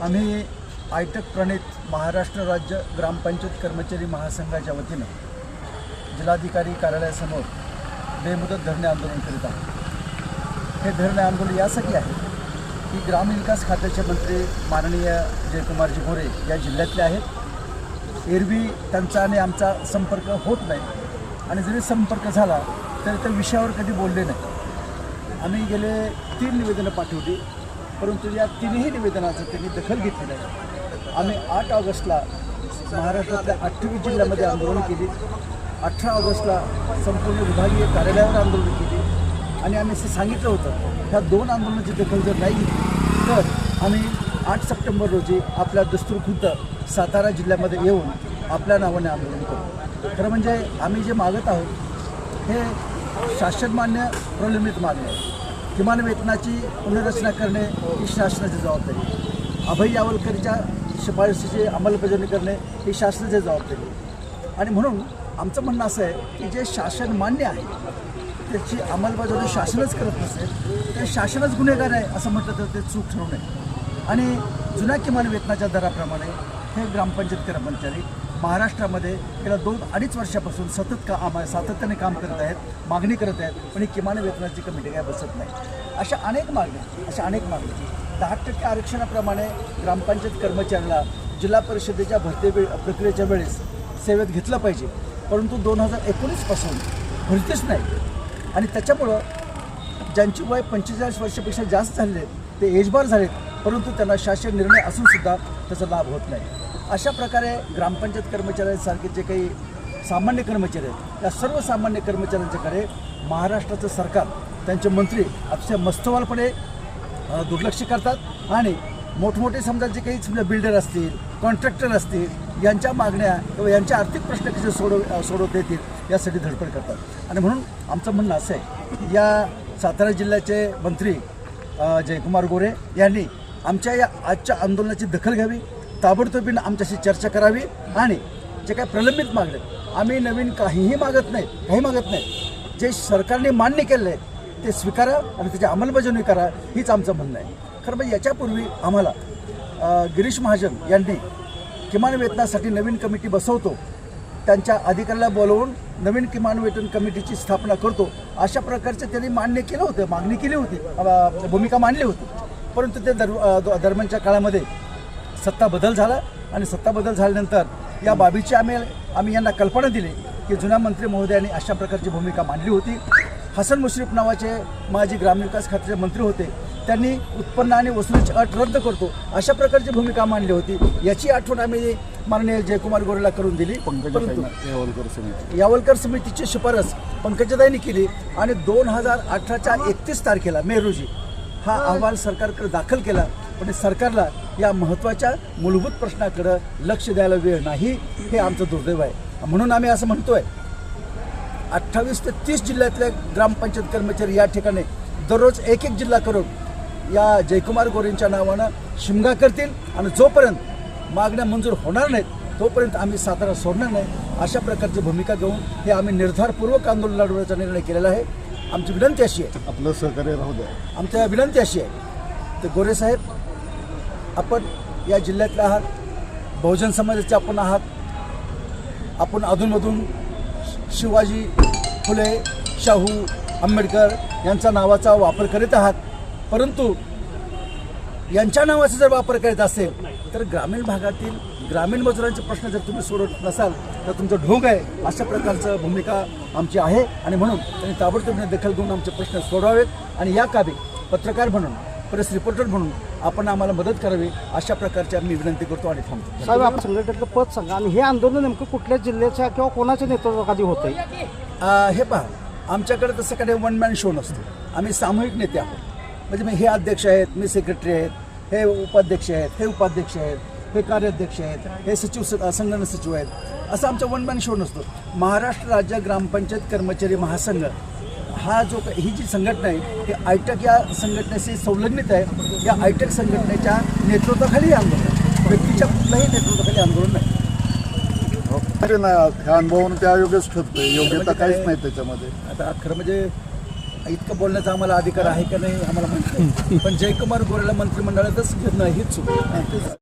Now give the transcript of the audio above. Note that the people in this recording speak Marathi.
आम्ही आयटक प्रणित महाराष्ट्र राज्य ग्रामपंचायत कर्मचारी महासंघाच्या वतीनं जिल्हाधिकारी कार्यालयासमोर बेमुदत धरणे आंदोलन करीत आहोत. हे धरणे आंदोलन यासाठी आहे की ग्रामविकास खात्याचे मंत्री माननीय जयकुमारजी गोरे या जिल्ह्यातले आहेत. एरवी त्यांचा आणि आमचा संपर्क होत नाही. आणि जरी संपर्क झाला तरी त्या विषयावर कधी बोलले नाही. आम्ही गेले तीन निवेदनं पाठवली परंतु या तिन्ही निवेदनाचं त्यांनी दखल घेतली नाही आम्ही आठ ऑगस्टला महाराष्ट्रातल्या अठ्ठावीस जिल्ह्यामध्ये आंदोलन केली. अठरा ऑगस्टला संपूर्ण विभागीय कार्यालयावर आंदोलन केली. आणि आम्ही असं सांगितलं होतं ह्या दोन आंदोलनाची दखल जर नाही घेतली तर आम्ही आठ सप्टेंबर रोजी आपल्या दस्तूर खुद्द सातारा जिल्ह्यामध्ये येऊन आपल्या नावाने आंदोलन करू. खरं म्हणजे आम्ही जे मागत आहोत हे शासनमान्य प्रलंबित मागणी आहे. किमान वेतनाची पुनर्रचना करणे ही शासनाची जबाबदारी अभय यावलकरच्या शिफारशीची अंमलबजावणी करणे ही शासनाची जबाबदारी आणि म्हणून आमचं म्हणणं असं आहे की जे शासन मान्य आहे त्याची अंमलबजावणी शासनच करत नसेल तर शासनच गुन्हेगार आहे असं म्हटलं तर ते चूक ठरू नये. आणि जुन्या किमान वेतनाच्या दराप्रमाणे हे ग्रामपंचायत कर्मचारी महाराष्ट्रामध्ये गेल्या दोन अडीच वर्षापासून सतत का आम सातत्याने काम करत आहेत मागणी करत आहेत पण ही किमान वेतनाची कमिटी काय बसत नाही. अशा अनेक मागण्या अशा अनेक मागण्या. दहा टक्के आरक्षणाप्रमाणे ग्रामपंचायत कर्मचाऱ्याला जिल्हा परिषदेच्या भरती वेळ प्रक्रियेच्या वेळेस सेवेत घेतलं पाहिजे. परंतु दोन हजार एकोणीसपासून भरतीच नाही. आणि त्याच्यामुळं ज्यांची वय पंचेचाळीस वर्षापेक्षा जास्त झालेले ते एजबार झालेत परंतु त्यांना शासन निर्णय असूनसुद्धा त्याचा लाभ होत नाही. अशा प्रकारे ग्रामपंचायत कर्मचाऱ्यांसारखे जे काही सामान्य कर्मचारी आहेत त्या सर्व सामान्य कर्मचाऱ्यांच्याकडे महाराष्ट्राचं सरकार त्यांचे मंत्री अतिशय मस्तवालपणे दुर्लक्ष करतात. आणि मोठमोठे समजा जे काही समजा बिल्डर असतील कॉन्ट्रॅक्टर असतील यांच्या मागण्या किंवा यांचे आर्थिक प्रश्न कसे सोडव सोडवता येतील यासाठी धडपड करतात. आणि म्हणून आमचं म्हणणं असं आहे या सातारा जिल्ह्याचे मंत्री जयकुमार गोरे यांनी आमच्या या आजच्या आंदोलनाची दखल घ्यावी ताबडतोबीनं आमच्याशी चर्चा करावी आणि जे काही प्रलंबित मागणे आम्ही नवीन काहीही मागत नाही काही मागत नाही. जे सरकारने मान्य केलं आहे ते स्वीकारा आणि त्याची अंमलबजावणी करा हीच आमचं म्हणणं आहे. खरं म्हणजे याच्यापूर्वी आम्हाला गिरीश महाजन यांनी किमान वेतनासाठी नवीन कमिटी बसवतो. त्यांच्या अधिकाऱ्याला बोलवून नवीन किमान वेतन कमिटीची स्थापना करतो. अशा प्रकारचं त्यांनी मान्य केलं होतं मागणी केली होती भूमिका मांडली होती. परंतु ते दर दरम्यानच्या काळामध्ये सत्ता बदल झाला आणि सत्ता बदल झाल्यानंतर या बाबीची आम्ही आम्ही यांना कल्पना दिली की जुन्या मंत्री महोदयांनी अशा प्रकारची भूमिका मांडली होती. हसन मुश्रीफ नावाचे माजी ग्रामविकास खात्याचे मंत्री होते. त्यांनी उत्पन्न आणि वसुलीची अट रद्द करतो. अशा प्रकारची भूमिका मांडली होती. याची आठवण आम्ही माननीय जयकुमार गोरेला करून दिली. परंतु यावलकर समितीची शिफारस पंकजाताईंनी केली आणि दोन हजार अठराच्या एकतीस तारखेला मे रोजी हा अहवाल सरकारकडे दाखल केला. पण सरकारला या महत्त्वाच्या मूलभूत प्रश्नाकडं लक्ष द्यायला वेळ नाही हे आमचं दुर्दैव आहे. म्हणून आम्ही असं म्हणतोय अठ्ठावीस ते तीस जिल्ह्यातले ग्रामपंचायत कर्मचारी या ठिकाणी दररोज एक एक जिल्हा करून या जयकुमार गोरेंच्या नावानं शिमगा करतील आणि जोपर्यंत मागण्या मंजूर होणार नाहीत तोपर्यंत आम्ही सातारा सोडणार नाही. अशा प्रकारची भूमिका घेऊन हे आम्ही निर्धारपूर्वक आंदोलन लढवण्याचा निर्णय केलेला आहे. आमची विनंती अशी आहे. आपलं सहकार्य राहू द्या. आमच्या विनंती अशी आहे तर गोरे साहेब आपण या जिल्ह्यातले आहात बहुजन समाजाचे आपण आहात. आपण अधूनमधून शिवाजी फुले शाहू आंबेडकर यांचा नावाचा वापर करीत आहात. परंतु यांच्या नावाचा जर वापर करीत असेल तर ग्रामीण भागातील ग्रामीण मजुरांचे प्रश्न जर तुम्ही सोडवत नसाल तर तुमचं ढोंग आहे अशा प्रकारचं भूमिका आमची आहे. आणि म्हणून त्यांनी ताबडतोबीने दखल घेऊन आमचे प्रश्न सोडवावेत. आणि या काबी पत्रकार म्हणून प्रेस रिपोर्टर म्हणून आपण आम्हाला मदत करावी अशा प्रकारची आम्ही विनंती करतो आणि थांबतो. साहेब आपण संघटनेचं पद सांगा. आणि हे आंदोलन नेमकं कुठल्या जिल्ह्याच्या किंवा कोणाच्या नेतृत्वाखाली होतंय? आ, हे पहा आमच्याकडे तसं काही वन मॅन शो नसतो. आम्ही सामूहिक नेते आहोत. म्हणजे मग हे अध्यक्ष आहेत मी सेक्रेटरी आहेत हे उपाध्यक्ष आहेत हे उपाध्यक्ष आहेत हे कार्याध्यक्ष आहेत हे सचिव स- संगणक सचिव आहेत. असं आमचा वन मॅन शो नसतो. महाराष्ट्र राज्य ग्रामपंचायत कर्मचारी महासंघ हा जो ही जी संघटना आहे ही आयटक या संघटनेशी संलग्नित आहे. या आयटक संघटनेच्या नेतृत्वाखाली हे आंदोलन. व्यक्तीच्या कुठल्याही नेतृत्वाखाली आंदोलन नाही. अरे नाही ह्या अनुभवावरून ते अयोग्यच ठरतंय. योग्यता काहीच नाही त्याच्यामध्ये. आता खरं म्हणजे इतकं बोलण्याचा आम्हाला अधिकार आहे का नाही आम्हाला माहिती नाही. पण जयकुमार गोरेला मंत्रिमंडळातच घेणं हीच चूक